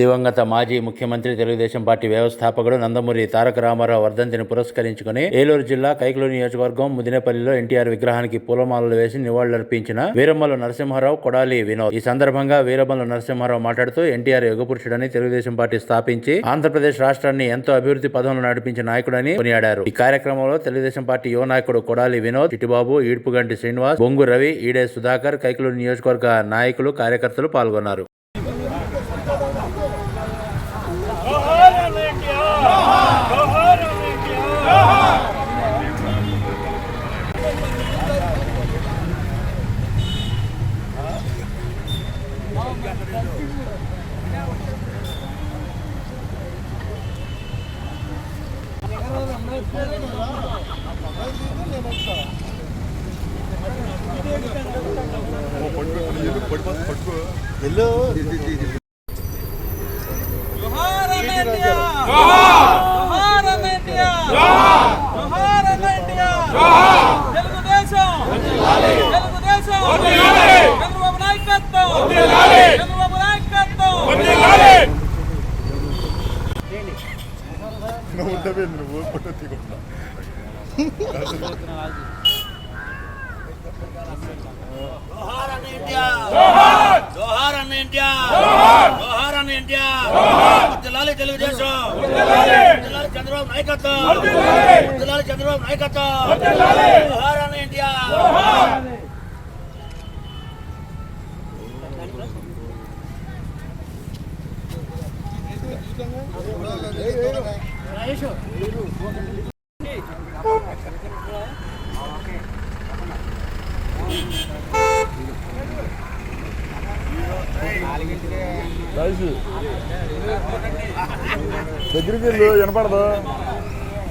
దివంగత మాజీ ముఖ్యమంత్రి తెలుగుదేశం పార్టీ వ్యవస్థాపకుడు నందమూరి తారక రామారావు వర్ధంతిని పురస్కరించుకుని ఏలూరు జిల్లా కైకలూరు నియోజకవర్గం ముదినేపల్లిలో ఎన్టీఆర్ విగ్రహానికి పూలమాలలు వేసి నివాళులర్పించిన వీరమ్మలు నరసింహారావు కొడాలి వినోద్. ఈ సందర్భంగా వీరమ్మల నరసింహారావు మాట్లాడుతూ ఎన్టీఆర్ యుగపురుషుడని తెలుగుదేశం పార్టీ స్థాపించి ఆంధ్రప్రదేశ్ రాష్ట్రాన్ని ఎంతో అభివృద్ధి పదంలో నడిపించిన నాయకుడని కొనియాడారు. ఈ కార్యక్రమంలో తెలుగుదేశం పార్టీ యువ నాయకుడు కొడాలి వినోద్ చిట్టిబాబు ఈడ్పుగంటి శ్రీనివాస్ బొంగు రవి ఈడే సుధాకర్ కైకలూరు నియోజకవర్గ నాయకులు కార్యకర్తలు పాల్గొన్నారు. జోహార్ అన్న ఎన్టీఆర్ జోహార్ అన్న ఎన్టీఆర్ జోహార్ అన్న ఎన్టీఆర్ తెలుగుదేశం తెలుగుదేశం చంద్రబాబు నాయకత్వం చంద్రబాబు నాయకత్వం ఉండవే నువ్వు ఫోటో తీయకుండా. జోహార్ అన్న ఎన్టీఆర్ జోహార్! అన్న ఎన్టీఆర్ జోహార్! అన్న ఎన్టీఆర్ జిల్లాలి తెలుగుదేశం. జిల్లాలి చంద్రబాబు నాయకత్వం. జిల్లాలి చంద్రబాబు నాయకత్వం. జోహార్ అన్న ఎన్టీఆర్ దగ్గరికి వెళ్ళు వినపడదు?